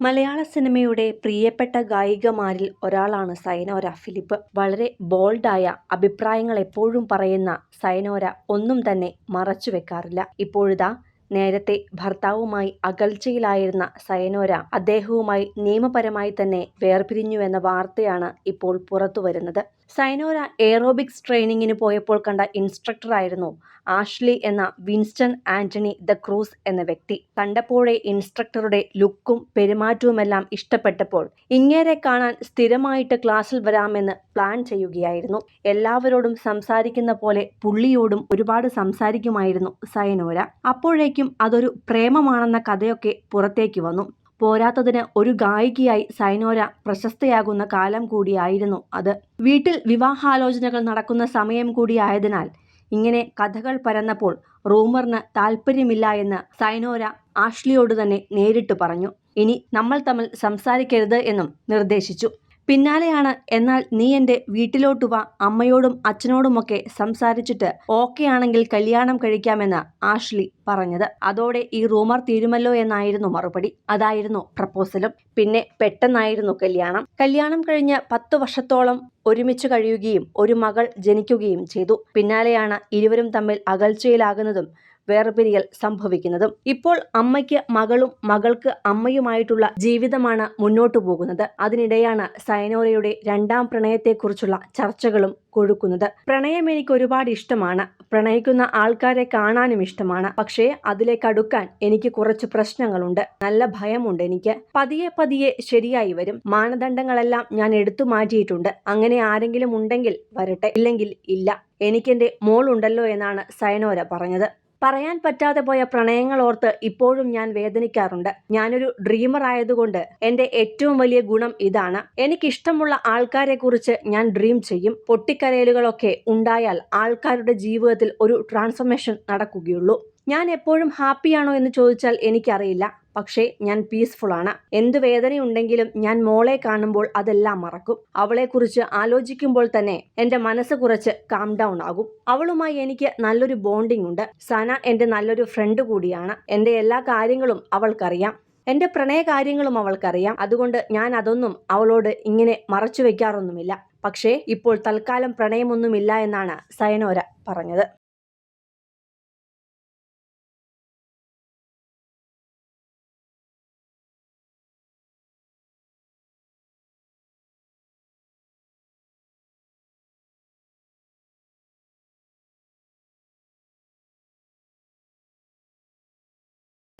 മലയാള സിനിമയുടെ പ്രിയപ്പെട്ട ഗായികമാരിൽ ഒരാളാണ് സൈനോര ഫിലിപ്പ്. വളരെ ബോൾഡായ അഭിപ്രായങ്ങൾ എപ്പോഴും പറയുന്ന സൈനോര ഒന്നും തന്നെ മറച്ചു വെക്കാറില്ല. ഇപ്പോഴിതാ നേരത്തെ ഭർത്താവുമായി അകൽച്ചയിലായിരുന്ന സയനോര അദ്ദേഹവുമായി നിയമപരമായി തന്നെ വേർപിരിഞ്ഞുവെന്ന വാർത്തയാണ് ഇപ്പോൾ പുറത്തുവരുന്നത്. സൈനോര എയറോബിക്സ് ട്രെയിനിങ്ങിന് പോയപ്പോൾ കണ്ട ഇൻസ്ട്രക്ടറായിരുന്നു ആഷ്ലി എന്ന വിൻസ്റ്റൺ ആന്റണി ദ ക്രൂസ് എന്ന വ്യക്തി. കണ്ടപ്പോഴേ ഇൻസ്ട്രക്ടറുടെ ലുക്കും പെരുമാറ്റവുമെല്ലാം ഇഷ്ടപ്പെട്ടപ്പോൾ ഇങ്ങേരെ കാണാൻ സ്ഥിരമായിട്ട് ക്ലാസ്സിൽ വരാമെന്ന് പ്ലാൻ ചെയ്യുകയായിരുന്നു. എല്ലാവരോടും സംസാരിക്കുന്ന പോലെ പുള്ളിയോടും ഒരുപാട് സംസാരിക്കുമായിരുന്നു സൈനോര അപ്പോഴേക്കും അതൊരു പ്രേമമാണെന്ന കഥയൊക്കെ പുറത്തേക്ക് വന്നു. പോരാത്തതിന് ഒരു ഗായികയായി സൈനോര പ്രശസ്തയാകുന്ന കാലം കൂടിയായിരുന്നു അത്. വീട്ടിൽ വിവാഹാലോചനകൾ നടക്കുന്ന സമയം കൂടിയായതിനാൽ ഇങ്ങനെ കഥകൾ പരന്നപ്പോൾ റൂമറിന് താല്പര്യമില്ല എന്ന് സൈനോര ആഷ്ലിയോട് തന്നെ നേരിട്ട് പറഞ്ഞു. ഇനി നമ്മൾ തമ്മിൽ സംസാരിക്കരുത് എന്നും നിർദ്ദേശിച്ചു. പിന്നാലെയാണ് എന്നാൽ നീ എന്റെ വീട്ടിലോട്ട് വാ അമ്മയോടും അച്ഛനോടുമൊക്കെ സംസാരിച്ചിട്ട് ഓക്കെ ആണെങ്കിൽ കല്യാണം കഴിക്കാമെന്ന് ആഷ്ലി പറഞ്ഞത്. അതോടെ ഈ റൂമർ തീരുമല്ലോ എന്നായിരുന്നു മറുപടി. അതായിരുന്നു പ്രപ്പോസലും. പിന്നെ പെട്ടെന്നായിരുന്നു കല്യാണം. കല്യാണം കഴിഞ്ഞ് പത്തു വർഷത്തോളം ഒരുമിച്ച് കഴിയുകയും ഒരു മകൾ ജനിക്കുകയും ചെയ്തു. പിന്നാലെയാണ് ഇരുവരും തമ്മിൽ അകൽച്ചയിലാകുന്നതും വേർപിരിയൽ സംഭവിക്കുന്നതും ഇപ്പോൾ അമ്മയ്ക്ക് മകളും മകൾക്ക് അമ്മയുമായിട്ടുള്ള ജീവിതമാണ് മുന്നോട്ടു പോകുന്നത്. അതിനിടെയാണ് സൈനോരയുടെ രണ്ടാം പ്രണയത്തെക്കുറിച്ചുള്ള ചർച്ചകളും കൊഴുക്കുന്നത്. പ്രണയം എനിക്ക് ഒരുപാട് ഇഷ്ടമാണ്. പ്രണയിക്കുന്ന ആൾക്കാരെ കാണാനും ഇഷ്ടമാണ്. പക്ഷേ അതിലേക്ക് അടുക്കാൻ എനിക്ക് കുറച്ച് പ്രശ്നങ്ങളുണ്ട്. നല്ല ഭയമുണ്ട് എനിക്ക്. പതിയെ പതിയെ ശരിയായി വരും. മാനദണ്ഡങ്ങളെല്ലാം ഞാൻ എടുത്തു മാറ്റിയിട്ടുണ്ട്. അങ്ങനെ ആരെങ്കിലും ഉണ്ടെങ്കിൽ വരട്ടെ. ഇല്ലെങ്കിൽ ഇല്ല. എനിക്കെന്റെ മോളുണ്ടല്ലോ എന്നാണ് സൈനോര പറഞ്ഞത്. പറയാൻ പറ്റാതെ പോയ പ്രണയങ്ങൾ ഓർത്ത് ഇപ്പോഴും ഞാൻ വേദനിക്കാറുണ്ട്. ഞാനൊരു ഡ്രീമർ ആയതുകൊണ്ട് എന്റെ ഏറ്റവും വലിയ ഗുണം ഇതാണ്. എനിക്കിഷ്ടമുള്ള ആൾക്കാരെ കുറിച്ച് ഞാൻ ഡ്രീം ചെയ്യും. പൊട്ടിക്കരയലുകളൊക്കെ ഉണ്ടായാൽ ആൾക്കാരുടെ ജീവിതത്തിൽ ഒരു ട്രാൻസ്ഫർമേഷൻ നടക്കുകയുള്ളൂ. ഞാൻ എപ്പോഴും ഹാപ്പിയാണോ എന്ന് ചോദിച്ചാൽ എനിക്കറിയില്ല. പക്ഷേ ഞാൻ പീസ്ഫുൾ ആണ്. എന്ത് വേദനയുണ്ടെങ്കിലും ഞാൻ മോളെ കാണുമ്പോൾ അതെല്ലാം മറക്കും. അവളെക്കുറിച്ച് ആലോചിക്കുമ്പോൾ തന്നെ എന്റെ മനസ്സ് കുറച്ച് കാം ഡൗൺ ആകും. അവളുമായി എനിക്ക് നല്ലൊരു ബോണ്ടിംഗ് ഉണ്ട്. സന എന്റെ നല്ലൊരു ഫ്രണ്ട് കൂടിയാണ്. എന്റെ എല്ലാ കാര്യങ്ങളും അവൾക്കറിയാം. എന്റെ പ്രണയ കാര്യങ്ങളും അവൾക്കറിയാം. അതുകൊണ്ട് ഞാൻ അതൊന്നും അവളോട് ഇങ്ങനെ മറച്ചു വെക്കാറൊന്നുമില്ല. പക്ഷേ ഇപ്പോൾ തൽക്കാലം പ്രണയമൊന്നുമില്ല എന്നാണ് സയനോര പറഞ്ഞത്.